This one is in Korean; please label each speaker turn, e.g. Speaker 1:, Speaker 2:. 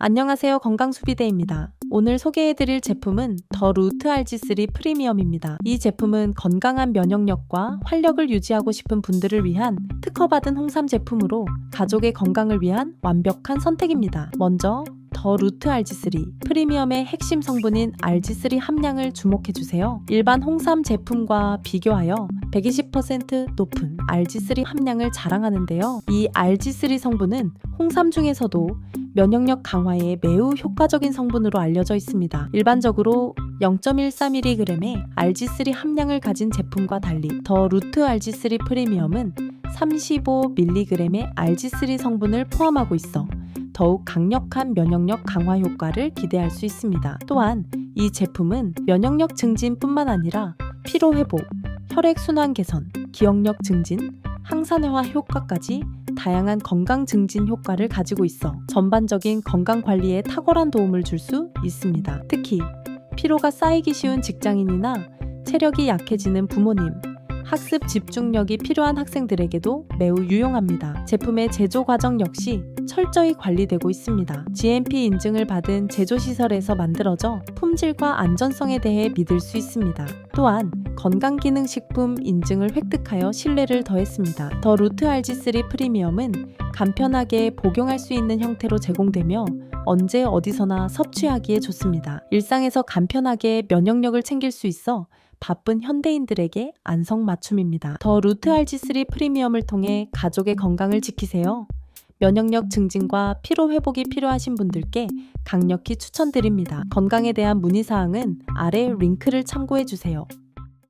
Speaker 1: 안녕하세요. 건강수비대입니다. 오늘 소개해드릴 제품은 더 루트 RG3 프리미엄입니다. 이 제품은 건강한 면역력과 활력을 유지하고 싶은 분들을 위한 특허받은 홍삼 제품으로 가족의 건강을 위한 완벽한 선택입니다. 먼저 더 루트 RG3 프리미엄의 핵심 성분인 RG3 함량을 주목해주세요. 일반 홍삼 제품과 비교하여 120% 높은 RG3 함량을 자랑하는데요. 이 RG3 성분은 홍삼 중에서도 면역력 강화에 매우 효과적인 성분으로 알려져 있습니다. 일반적으로 0.13mg의 RG3 함량을 제품과 달리 더 루트 RG3 프리미엄은 35mg의 RG3 성분을 포함하고 있어 더욱 강력한 면역력 강화 효과를 기대할 수 있습니다. 또한 이 제품은 면역력 증진뿐만 아니라 피로 회복, 혈액 순환 개선, 기억력 증진, 항산화와 효과까지 다양한 건강 증진 효과를 가지고 있어 전반적인 건강 관리에 탁월한 도움을 줄 수 있습니다. 특히 피로가 쌓이기 쉬운 직장인이나 체력이 약해지는 부모님, 학습 집중력이 필요한 학생들에게도 매우 유용합니다. 제품의 제조 과정 역시 철저히 관리되고 있습니다. GMP 인증을 받은 제조시설에서 만들어져 품질과 안전성에 대해 믿을 수 있습니다. 또한 건강기능식품 인증을 획득하여 신뢰를 더했습니다. 더 루트 RG3 프리미엄은 간편하게 복용할 수 있는 형태로 제공되며 언제 어디서나 섭취하기에 좋습니다. 일상에서 간편하게 면역력을 챙길 수 있어 바쁜 현대인들에게 안성맞춤입니다. 더 루트 RG3 프리미엄을 통해 가족의 건강을 지키세요. 면역력 증진과 피로 회복이 필요하신 분들께 강력히 추천드립니다. 건강에 대한 문의 사항은 아래 링크를 참고해 주세요.